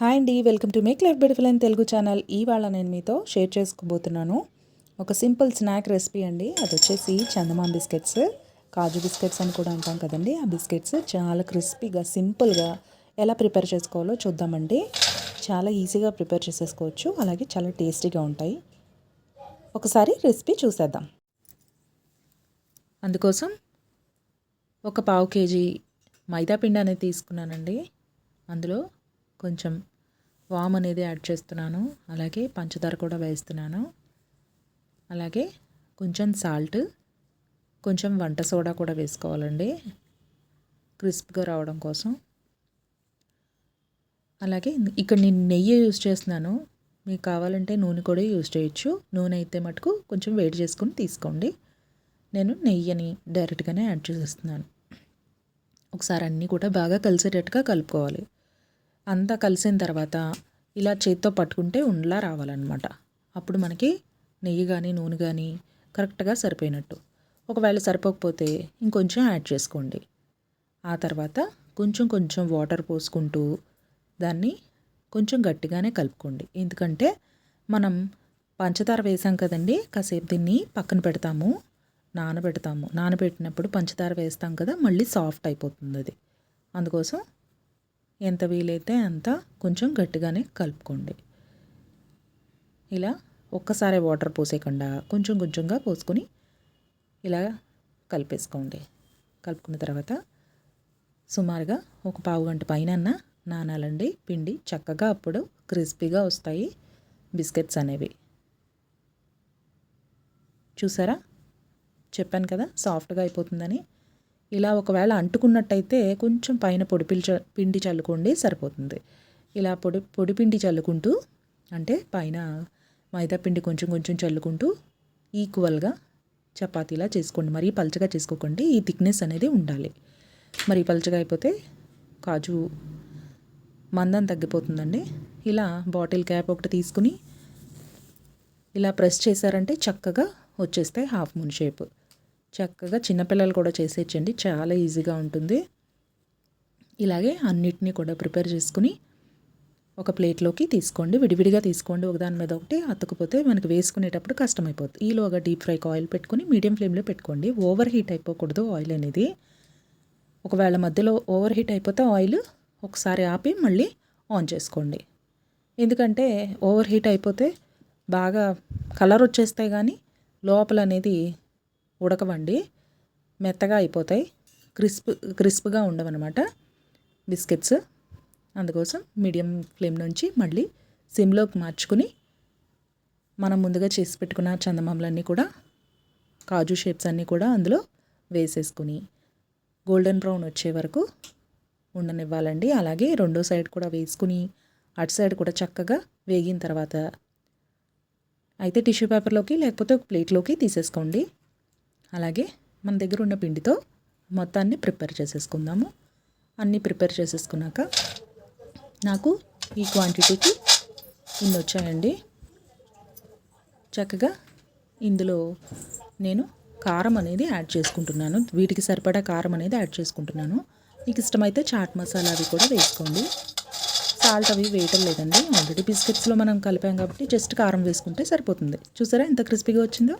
Hi అండి welcome to make life beautiful and Telugu channel. ఇవాళ నేను మీతో షేర్ చేసుకోబోతున్నాను ఒక సింపుల్ స్నాక్ రెసిపీ అండి. అది వచ్చేసి చందమామ బిస్కెట్స్ కాజు బిస్కెట్స్ అని కూడా అంటాం కదండి. ఆ బిస్కెట్స్ చాలా క్రిస్పీగా సింపుల్గా ఎలా ప్రిపేర్ చేసుకోవాలో చూద్దామండి. చాలా ఈజీగా ప్రిపేర్ చేసేసుకోవచ్చు. అలాగే చాలా టేస్టీగా ఉంటాయి. ఒకసారి రెసిపీ చూసేద్దాం. అందుకోసం ఒక పావు కేజీ మైదా పిండి అనేది తీసుకున్నానండి. అందులో కొంచెం వామ్ అనేది యాడ్ చేస్తున్నాను. అలాగే పంచదార కూడా వేస్తున్నాను. అలాగే కొంచెం సాల్ట్ కొంచెం వంట సోడా కూడా వేసుకోవాలండి. క్రిస్ప్గా రావడం కోసం. అలాగే ఇక్కడ నేను నెయ్యి యూజ్ చేస్తున్నాను. మీకు కావాలంటే నూనె కూడా యూజ్ చేయొచ్చు. నూనె అయితే మటుకు కొంచెం వేడి చేసుకొని తీసుకోండి. నేను నెయ్యిని డైరెక్ట్గానే యాడ్ చేసేస్తున్నాను ఒకసారి అన్నీ కూడా బాగా కలిసేటట్టుగా కలుపుకోవాలి. అంతా కలిసిన తర్వాత ఇలా చేత్తో పట్టుకుంటే ఉండలా రావాలన్నమాట. అప్పుడు మనకి నెయ్యి కానీ నూనె కానీ కరెక్ట్గా సరిపోయినట్టు. ఒకవేళ సరిపోకపోతే ఇంకొంచెం యాడ్ చేసుకోండి. ఆ తర్వాత కొంచెం కొంచెం వాటర్ పోసుకుంటూ దాన్ని కొంచెం గట్టిగానే కలుపుకోండి. ఎందుకంటే మనం పంచదార వేసాం కదండి కాసేపు దీన్ని పక్కన పెడతాము నానబెడతాము. నానబెట్టినప్పుడు పంచదార వేస్తాం కదా మళ్ళీ సాఫ్ట్ అయిపోతుంది అది. అందుకోసం ఎంత వీలైతే అంత కొంచెం గట్టిగానే కలుపుకోండి. ఇలా ఒక్కసారి వాటర్ పోసేయకుండా కొంచెం కొంచెంగా పోసుకొని ఇలా కలిపేసుకోండి. కలుపుకున్న తర్వాత సుమారుగా ఒక పావు గంట పైన నానాలండి. పిండి చక్కగా అప్పుడు క్రిస్పీగా వస్తాయి బిస్కెట్స్ అనేవి. చూసారా? చెప్పాను కదా సాఫ్ట్గా అయిపోతుందని. ఇలా ఒకవేళ అంటుకున్నట్టయితే కొంచెం పైన పొడి పిల్చ పిండి చల్లుకోండి సరిపోతుంది. ఇలా పొడి పొడి పిండి చల్లుకుంటూ అంటే పైన మైదా పిండి కొంచెం కొంచెం చల్లుకుంటూ ఈక్వల్గా చపాతీలా చేసుకోండి. మరీ పలచగా చేసుకోకండి. ఈ థిక్నెస్ అనేది ఉండాలి. మరి పల్చగా అయిపోతే కాజు మందం తగ్గిపోతుందండి. ఇలా బాటిల్ క్యాప్ ఒకటి తీసుకుని ఇలా ప్రెస్ చేశారంటే చక్కగా వచ్చేస్తాయి హాఫ్ మూన్ షేప్. చక్కగా చిన్నపిల్లలు కూడా చేసేయచ్చండి. చాలా ఈజీగా ఉంటుంది. ఇలాగే అన్నిటినీ కూడా ప్రిపేర్ చేసుకుని ఒక ప్లేట్లోకి తీసుకోండి. విడివిడిగా తీసుకోండి. ఒకదాని మీద ఒకటి అతుకుపోతే మనకి వేసుకునేటప్పుడు కష్టమైపోతుంది. ఈలోగా డీప్ ఫ్రైకి ఆయిల్ పెట్టుకుని మీడియం ఫ్లేమ్లో పెట్టుకోండి. ఓవర్ హీట్ అయిపోకూడదు ఆయిల్ అనేది. ఒకవేళ మధ్యలో ఓవర్ హీట్ అయిపోతే ఆయిల్ ఒకసారి ఆపి మళ్ళీ ఆన్ చేసుకోండి. ఎందుకంటే ఓవర్ హీట్ అయిపోతే బాగా కలర్ వచ్చేస్తాయి కానీ లోపల అనేది ఉడకవండి. మెత్తగా అయిపోతాయి. క్రిస్ప్ క్రిస్ప్గా ఉండవన్నమాట బిస్కెట్స్. అందుకోసం మీడియం ఫ్లేమ్ నుంచి మళ్ళీ సిమ్లోకి మార్చుకుని మనం ముందుగా చేసి పెట్టుకున్న చందమామలన్నీ కూడా కాజు షేప్స్ అన్నీ కూడా అందులో వేసేసుకుని గోల్డెన్ బ్రౌన్ వచ్చే వరకు ఉండనివ్వాలండి. అలాగే రెండో సైడ్ కూడా వేసుకుని అటు సైడ్ కూడా చక్కగా వేగిన తర్వాత అయితే టిష్యూ పేపర్లోకి లేకపోతే ఒక ప్లేట్లోకి తీసేసుకోండి. అలాగే మన దగ్గర ఉన్న పిండితో మొత్తాన్ని ప్రిపేర్ చేసేసుకుందాము. అన్నీ ప్రిపేర్ చేసేసుకున్నాక నాకు ఈ క్వాంటిటీకి ఇన్ని వచ్చాయండి. చక్కగా ఇందులో నేను కారం అనేది యాడ్ చేసుకుంటున్నాను. వీటికి సరిపడా కారం అనేది యాడ్ చేసుకుంటున్నాను. మీకు ఇష్టమైతే చాట్ మసాలా అవి కూడా వేసుకోండి. సాల్ట్ అవి వేయటం లేదండి. ఆల్రెడీ బిస్కెట్స్లో మనం కలిపాం కాబట్టి జస్ట్ కారం వేసుకుంటే సరిపోతుంది. చూసారా ఎంత క్రిస్పీగా వచ్చిందో?